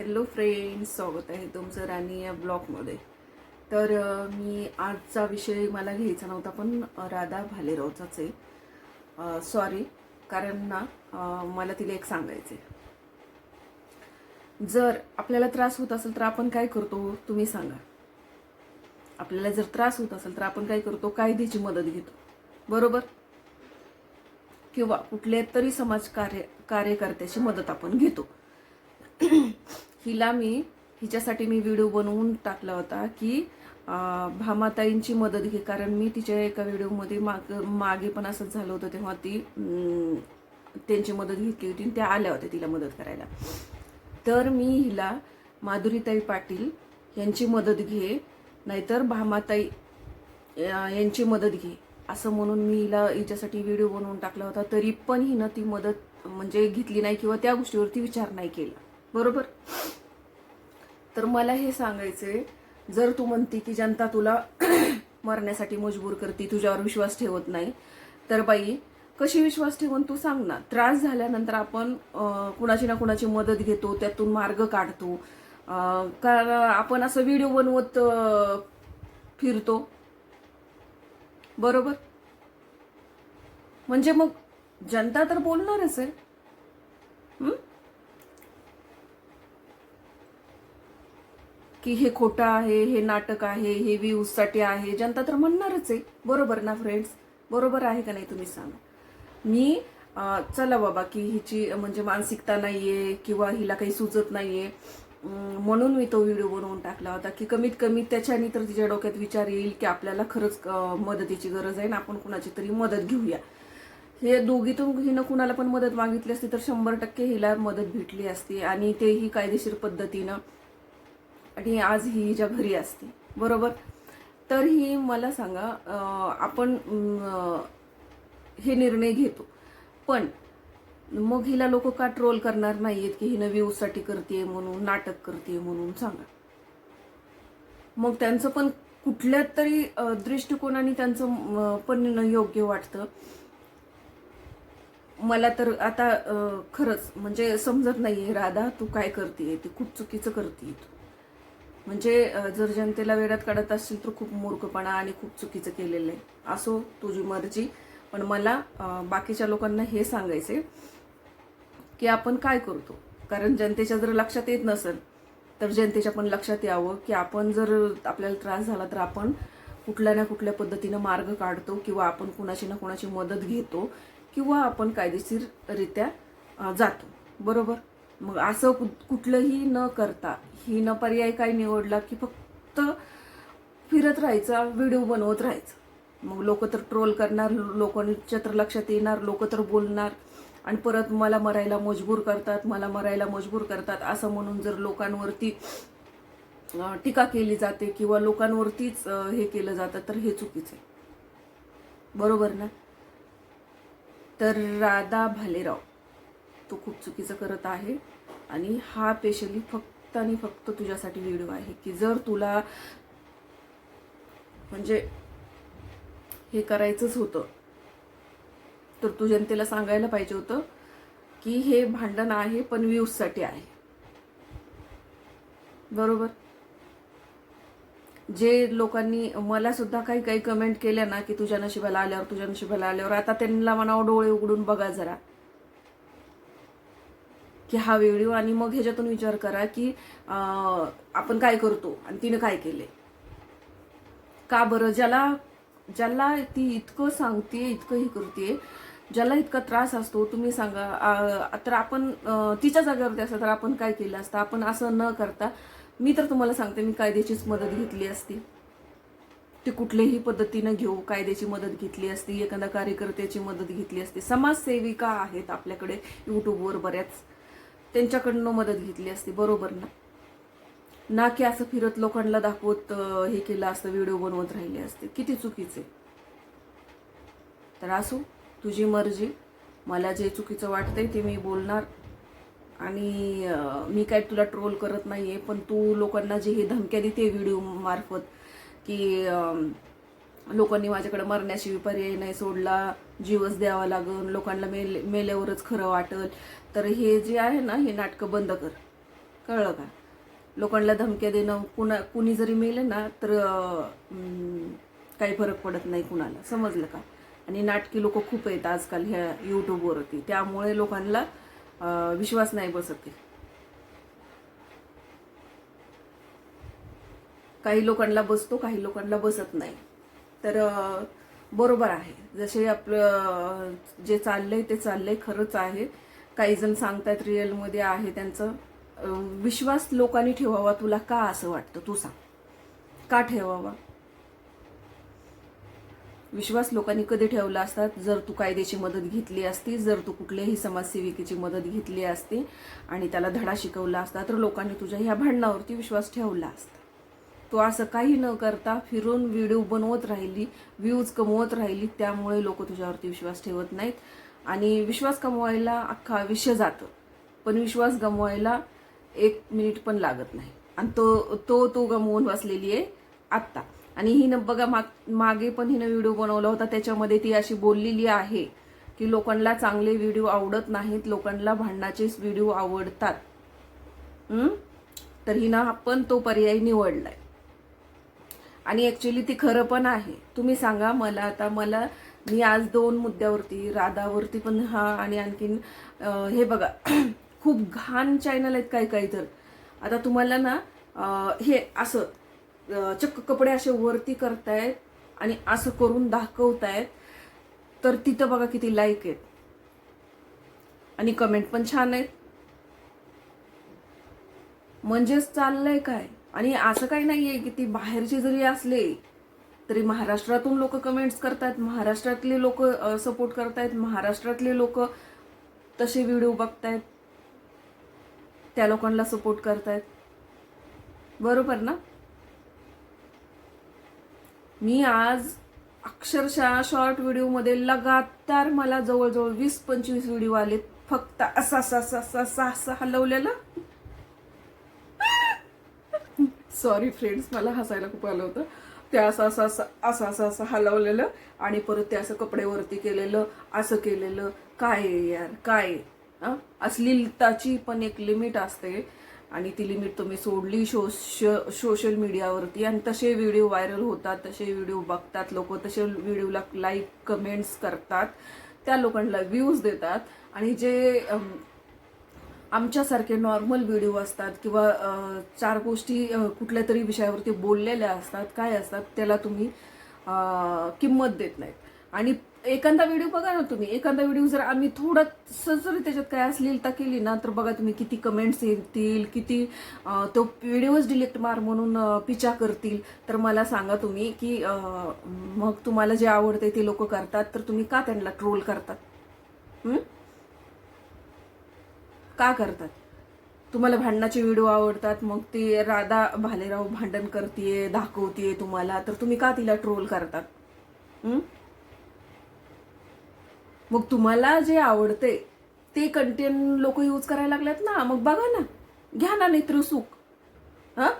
Hello friends स्वागत आहे तुमचं राणी या ब्लॉगमध्ये तर मी आजचा विषय मला घ्यायचा नव्हता पण राधा भालेरावचाच आहे. सॉरी कारण ना मला तिला एक सांगायचं आहे जर आपल्याला त्रास होत असेल तर आपण काय करतो तुम्ही सांगा. आपल्याला जर त्रास होत असेल तर आपण काय करतो कायद्याची मदत घेतो. बरोबर? किंवा कुठल्या तरी समाज कार्य कार्यकर्त्याची मदत आपण घेतो. हिला मी हिच्यासाठी मी व्हिडिओ बनवून टाकला होता की भामाताईंची मदत घे. कारण मी तिच्या एका व्हिडिओमध्ये माग मागे पण असंच झालं होतं तेव्हा ती त्यांची मदत घेतली होती आणि त्या आल्या होत्या तिला मदत करायला. तर मी हिला माधुरीताई पाटील यांची मदत घे नाहीतर भामाताई यांची मदत घे असं म्हणून मी हिला हिच्यासाठी व्हिडिओ बनवून टाकला होता. तरी पण हिनं ती मदत म्हणजे घेतली नाही किंवा त्या गोष्टीवरती विचार नाही केला. बरोबर? तर मला हे सांगायचंय जर तू म्हणते की जनता तुला मरण्यासाठी मजबूर करते तुझ्यावर विश्वास ठेवत नाही तर बाई कशी विश्वास ठेवून तू सांग ना. त्रास झाल्यानंतर आपण कुणाची ना कुणाची मदत घेतो त्यातून मार्ग काढतो. कारण आपण असं व्हिडिओ बनवत फिरतो. बरोबर? म्हणजे मग जनता तर बोलणारच आहे. की हे खोटं आहे हे नाटक आहे हे व्ह्यूजसाठी आहे. जनता तर म्हणणारच आहे. बरोबर ना फ्रेंड्स बरोबर आहे का नाही तुम्ही सांगा. मी चला बाबा की हिची म्हणजे मानसिकता नाही आहे किंवा हिला काही सुचत नाही आहे म्हणून मी तो व्हिडिओ बनवून टाकला होता की कमीत कमी त्याच्याने तर तिच्या डोक्यात विचार येईल की आपल्याला खरंच मदतीची गरज आहे ना आपण कुणाची तरी मदत घेऊया. हे दोघीतून हिनं कुणाला पण मदत मागितली असती तर शंभर टक्के हिला मदत भेटली असती आणि तेही कायदेशीर पद्धतीनं. आणि आज ही हिच्या घरी असते. बरोबर? तर ही मला सांगा आपण हे निर्णय घेतो. पण मग हिला लोक का ट्रोल करणार नाहीयेत की हिनं व्ह्यूजसाठी करते म्हणून नाटक करते म्हणून? सांगा. मग त्यांचं पण कुठल्या तरी दृष्टिकोनाने त्यांचं पण योग्य वाटतं. मला तर आता खरंच म्हणजे समजत नाहीये राधा तू काय करते ती खूप चुकीचं करते तू. म्हणजे जर जनतेला वेळात काढत असतील तर खूप मूर्खपणा आणि खूप चुकीचं केलेलं आहे. असो तुझी मर्जी. पण मला बाकीच्या लोकांना हे सांगायचे की आपण काय करतो? कारण जनतेच्या जर लक्षात येत नसेल तर जनतेच्या पण लक्षात यावं की आपण जर आपल्याला त्रास झाला तर आपण कुठल्या ना कुठल्या पद्धतीनं मार्ग काढतो किंवा आपण कुणाची ना कुणाची मदत घेतो किंवा आपण कायदेशीररित्या जातो. बरोबर? मग असं कुठलंही न करता ही न पर्याय काय निवडला की फक्त फिरत राहायचा व्हिडिओ बनवत राहायचं. मग लोक तर ट्रोल करणार लोकांच्या तर लक्षात येणार लोक तर बोलणार. आणि परत मला मरायला मजबूर करतात मला मरायला मजबूर करतात असं म्हणून जर लोकांवरती टीका केली जाते किंवा लोकांवरतीच हे केलं जातं तर हे चुकीचं आहे. बरोबर ना? तर राधा भालेराव. तो खूप चुकीचं करत आहे. आणि हा स्पेशली फक्त आणि फक्त तुझ्यासाठी व्हिडिओ आहे की जर तुला म्हणजे हे करायचंच होतं तर तू जनतेला सांगायला पाहिजे होतं की हे भांडण आहे पण व्ह्यूजसाठी आहे. बरोबर? जे लोकांनी मला सुद्धा काही काही कमेंट केल्या ना की तुझ्या नशिबाला आल्यावर तुझ्या नशिबाला आल्यावर आता त्यांना म्हणावं डोळे उघडून बघा जरा. की हा व्हिडिओ आणि मग ह्याच्यातून विचार करा की आपण काय करतो आणि तिनं काय केले का बरं? ज्याला ज्याला ती इतकं सांगते इतकं हे करते ज्याला इतका त्रास असतो तुम्ही सांगा तर आपण तिच्या जागेवरती असतं तर आपण काय केलं असतं? आपण असं न करता मी तर तुम्हाला सांगते मी कायद्याचीच मदत घेतली असती. ती कुठल्याही पद्धतीनं घेऊ कायद्याची मदत घेतली असती एखाद्या कार्यकर्त्याची मदत घेतली असती. समाजसेविका आहेत आपल्याकडे यूट्यूबवर बऱ्याच. त्यांच्याकडनं मदत घेतली असती बरोबर ना? ना की असं फिरत लोकांना दाखवत हे केलं असतं व्हिडिओ बनवत राहिले असते. किती चुकीचे. तर असो तुझी मर्जी. मला जे चुकीचं वाटतंय ते मी बोलणार. आणि मी काय तुला ट्रोल करत नाही आहे पण तू लोकांना जे हे धमक्या देते व्हिडिओ मार्फत की लोकांनी माझ्याकडे मरण्याशिवाय पर्याय नाही सोडला जीवच द्यावा लागल लोकांना मेले मेल्यावरच खरं वाटल. तर हे जे आहे ना हे नाटकं बंद कर. कळलं का? लोकांना धमक्या देणं कुणा कुणी जरी मेलं ना तर काही फरक पडत नाही कुणाला. समजलं का? आणि नाटकी लोक खूप आहेत आजकाल ह्या यूट्यूबवरती त्यामुळे लोकांना विश्वास नाही बसत काही लोकांना बसतो काही लोकांना बसत नाही. तर बरोबर आहे. जसे आपलं जे चाललंय ते चाललंय खरंच आहे. काही जण सांगतायत रिअलमध्ये आहे त्यांचं. विश्वास लोकांनी ठेवावा तुला का असं वाटतं? तू सांग. का ठेवावा? विश्वास लोकांनी कधी ठेवला असतात जर तू कायद्याची मदत घेतली असती जर तू कुठल्याही समाजसेविकेची मदत घेतली असती आणि त्याला धडा शिकवला असता तर लोकांनी तुझ्या ह्या भांडणावरती विश्वास ठेवला असता. तो असं काही न करता फिरून व्हिडिओ बनवत राहिली व्ह्यूज कमवत राहिली त्यामुळे लोक तुझ्यावरती विश्वास ठेवत नाहीत. आणि विश्वास कमवायला अख्खा आयुष्य जातं पण विश्वास गमवायला एक मिनिट पण लागत नाही. आणि तो तो तू गमवून बसलेली आहे आत्ता. आणि हिनं बघा माग मागे पण हिनं व्हिडिओ बनवला होता. त्याच्यामध्ये ती अशी बोललेली आहे की लोकांना चांगले व्हिडिओ आवडत नाहीत लोकांना भांडणाचेच व्हिडिओ आवडतात. तर हिनं पण तो पर्याय निवडलाय. आणि ॲक्च्युली ती खरं पण आहे. तुम्ही सांगा मला आता मला मी आज दोन मुद्द्यावरती राधावरती पण हा आणि आणखीन हे बघा खूप घाण चॅनल आहेत काही काही तर. आता तुम्हाला ना हे असं चक्क कपडे असे वरती करतायत आणि असं करून दाखवतायत तर तिथं बघा किती लाईक आहेत. आणि कमेंट पण छान आहेत. म्हणजेच चाललंय काय? आणि असं काही नाही आहे की ती बाहेरचे जरी असले तरी महाराष्ट्रातून लोक कमेंट्स करतात महाराष्ट्रातले लोक सपोर्ट करतायत महाराष्ट्रातले लोक तसे व्हिडिओ बघतायत त्या लोकांना सपोर्ट करतायत. बरोबर ना? मी आज अक्षरशः शॉर्ट व्हिडिओमध्ये लगातार मला जवळजवळ वीस पंचवीस व्हिडिओ आलेत. फक्त असा असा असा असा हलवलेला. सॉरी फ्रेंड्स मला हसायला खूप आलं होतं ते असं असं असं असं असं असं हलवलेलं आणि परत ते असं कपडेवरती केलेलं असं केलेलं काय आहे यार काय आहे? हं? अश्लीलताची पण एक लिमिट असते आणि ती लिमिट तुम्ही सोडली सोश सोशल मीडियावरती आणि तसे व्हिडिओ व्हायरल होतात तसे व्हिडिओ बघतात लोक तसे व्हिडिओला लाईक कमेंट्स करतात त्या लोकांना व्ह्यूज देतात आणि जे आमच्यासारखे नॉर्मल व्हिडिओ असतात किंवा चार गोष्टी कुठल्या तरी विषयावरती बोललेल्या असतात काय असतात त्याला तुम्ही किंमत देत नाहीत. आणि एखादा व्हिडिओ बघा ना तुम्ही एखादा व्हिडिओ जर आम्ही थोडंसं जरी त्याच्यात काय अश्लीलता केली ना तर बघा तुम्ही किती कमेंट्स येतील किती तो व्हिडिओज डिलेक्ट मार म्हणून पिचा करतील. तर मला सांगा तुम्ही की मग तुम्हाला जे आवडते ते लोक करतात तर तुम्ही का त्यांना ट्रोल करतात का करतात? तुम्हाला भांडणाचे व्हिडिओ आवडतात मग ते राधा भालेराव भांडण करतीये दाखवतीये तुम्हाला तर तुम्ही का तिला ट्रोल करतात? मग तुम्हाला जे आवडते ते कंटेंट लोक यूज करायला लागल्यात ना? मग बघा ना. घ्या ना नेत्र सुख. हा?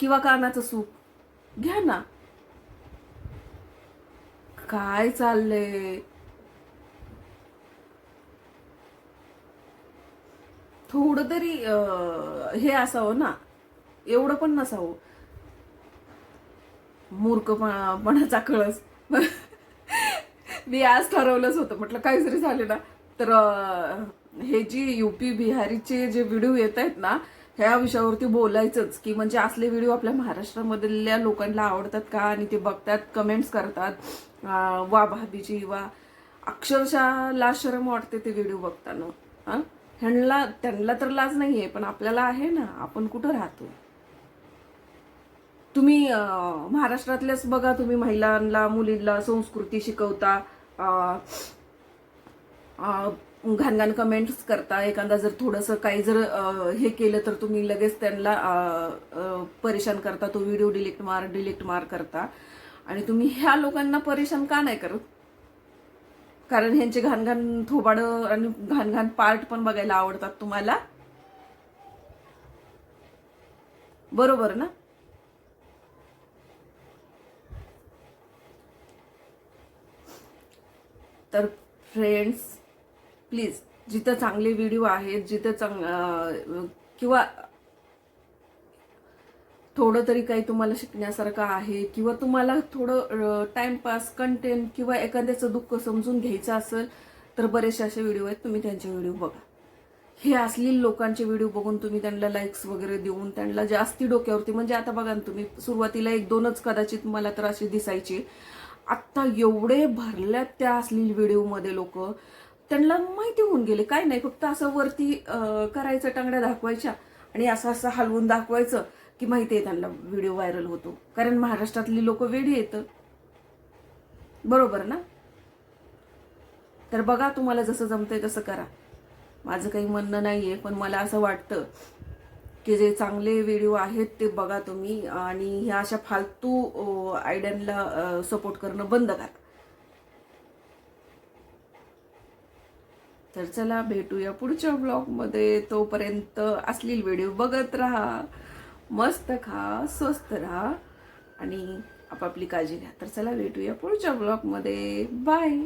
किंवा कानाचं सुख. घ्या ना. काय चाललंय? थोडं तरी हे असावं ना. एवढं पण नसावं. मूर्खपणाचा कळस. मी आज ठरवलंच होतं. म्हटलं काही जरी झाले ना. तर हे जी युपी बिहारीचे जे व्हिडिओ येत आहेत ना ह्या विषयावरती बोलायचंच. की म्हणजे असले व्हिडिओ आपल्या महाराष्ट्रामधल्या लोकांना आवडतात का? आणि ते बघतात कमेंट्स करतात. वा भाभीजी वा. अक्षरशः लाशरम वाटते ते व्हिडिओ बघताना. हा? ह्यांना त्यांना तर लाज नाहीये पण आपल्याला आहे ना आपण कुठं राहतो? तुम्ही महाराष्ट्रातल्याच बघा तुम्ही महिलांना मुलींना संस्कृती शिकवता घाणघाण कमेंट्स करता एखादा जर थोडंसं काही जर हे केलं तर तुम्ही लगेच त्यांना परेशान करता तो व्हिडिओ डिलीट मार डिलीट मार करता. आणि तुम्ही ह्या लोकांना परेशान का नाही करत? कारण ह्यांचे घाण घाण थोबाडं आणि घाण घाण पार्ट पण बघायला आवडतात तुम्हाला. बरोबर ना? तर फ्रेंड्स प्लीज जिथं चांगले व्हिडिओ आहेत जिथं चांग किंवा थोडं तरी काही तुम्हाला शिकण्यासारखं आहे किंवा तुम्हाला थोडं टाइमपास कंटेंट किंवा एखाद्याचं दुःख समजून घ्यायचं असेल तर बरेचसे असे व्हिडिओ आहेत. तुम्ही त्यांचे व्हिडिओ बघा. हे असलील लोकांचे व्हिडिओ बघून तुम्ही त्यांना लाईक्स वगैरे देऊन त्यांना जास्ती डोक्यावरती म्हणजे आता बघा ना तुम्ही सुरुवातीला एक दोनच कदाचित मला तर अशी दिसायची. आत्ता एवढे भरल्यात त्या असलील व्हिडिओमध्ये लोक. त्यांना माहिती होऊन गेले. काय नाही फक्त असं वरती करायचं टांगड्या दाखवायच्या आणि असं असं हलवून दाखवायचं. की माहिती आहे त्यांना व्हिडिओ व्हायरल होतो. कारण महाराष्ट्रातली लोक वेडी येतं बरोबर ना? तर बघा तुम्हाला जसं जमतंय तसं करा. माझं काही म्हणणं नाहीये पण मला असं वाटतं की जे चांगले व्हिडिओ आहेत ते बघा तुम्ही आणि ह्या अशा फालतू आयडियांना सपोर्ट करणं बंद करा. तर चला भेटूया पुढच्या ब्लॉगमध्ये तोपर्यंत असलेली व्हिडिओ बघत राहा. मस्त खा स्वस्त राहा आणि आपापली काळजी घ्या. तर चला भेटूया पुढच्या ब्लॉगमध्ये बाय